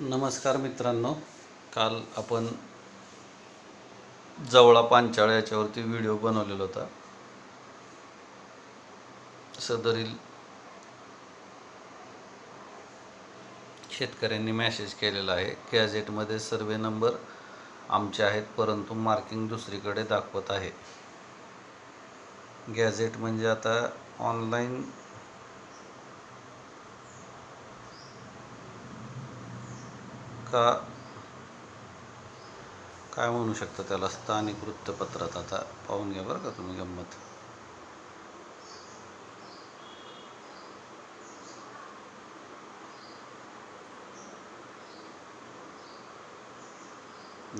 नमस्कार मित्रांनो. काल आपण जवळा पांचाळ याच्यावरती व्हिडिओ बनवलेला होता. सदरील शेतकऱ्यांनी मॅसेज केलेला आहे. गॅझेटमध्ये सर्वे नंबर आमचे आहेत परंतु मार्किंग दुसरीकडे दाखवत आहे. गॅझेट म्हणजे आता ऑनलाईन आता काय म्हणू शकता त्याला? स्थानिक वृत्तपत्रात आता पाहून घ्या बरं का तुम्ही गंमत.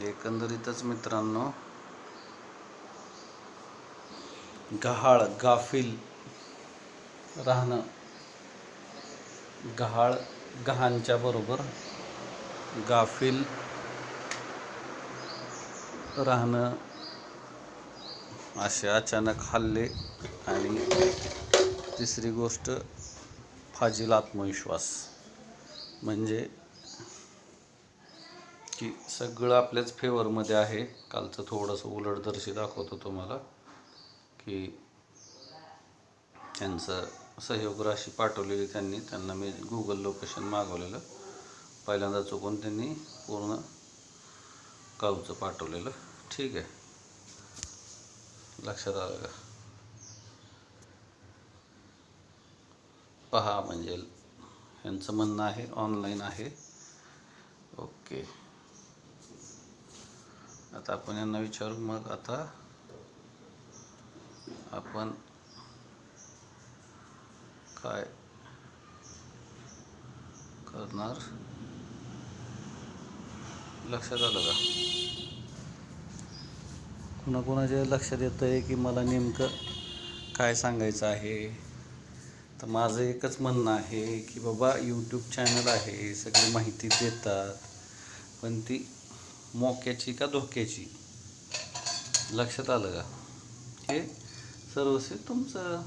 एकंदरीतच मित्रांनो गहाळ गाफील राहणं गहाळ गहाणच्या बरोबर गाफील राहणं असे अचानक हल्ले आणि तिसरी गोष्ट फाजील आत्मविश्वास. म्हणजे की सगळं आपल्याच फेवरमध्ये आहे. कालचं थोडंसं उलटदर्शी दाखवतो तुम्हाला की त्यांचं सहयोग राशी पाठवलेली त्यांनी त्यांना मी गुगल लोकेशन मागवलेलं. पहिल्यांदा चुकून त्यांनी पूर्ण काजूचं पाठवलेलं. ठीक आहे. लक्षात आलं का? पहा म्हणजे यांचं म्हणणं आहे ऑनलाईन आहे. ओके. आता आपण यांना विचारू मग आता आपण काय करणार? लक्षात आलं का? कुणाकुणाच्या लक्षात येतं आहे की मला नेमकं काय सांगायचं आहे? तर माझं एकच म्हणणं आहे की बाबा यूट्यूब चॅनल आहे सगळी माहिती देतात पण ती मोक्याची का धोक्याची? लक्षात आलं का? हे सर्वस्वी तुमचं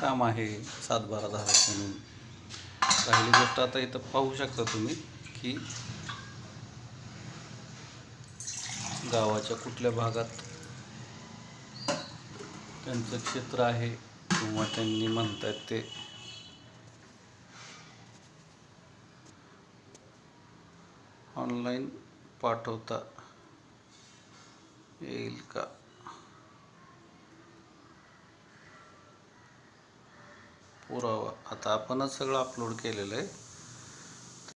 काम आहे सातबारा धारक म्हणून. राहिली गोष्ट आता इथं पाहू शकता तुम्ही की गावाच्या कुठल्या भागात त्यांचं क्षेत्र आहे किंवा त्यांनी म्हणतात ते. ऑनलाईन पाठवता येईल का? पुरावा. आता आपणच सगळं अपलोड केलेलं आहे.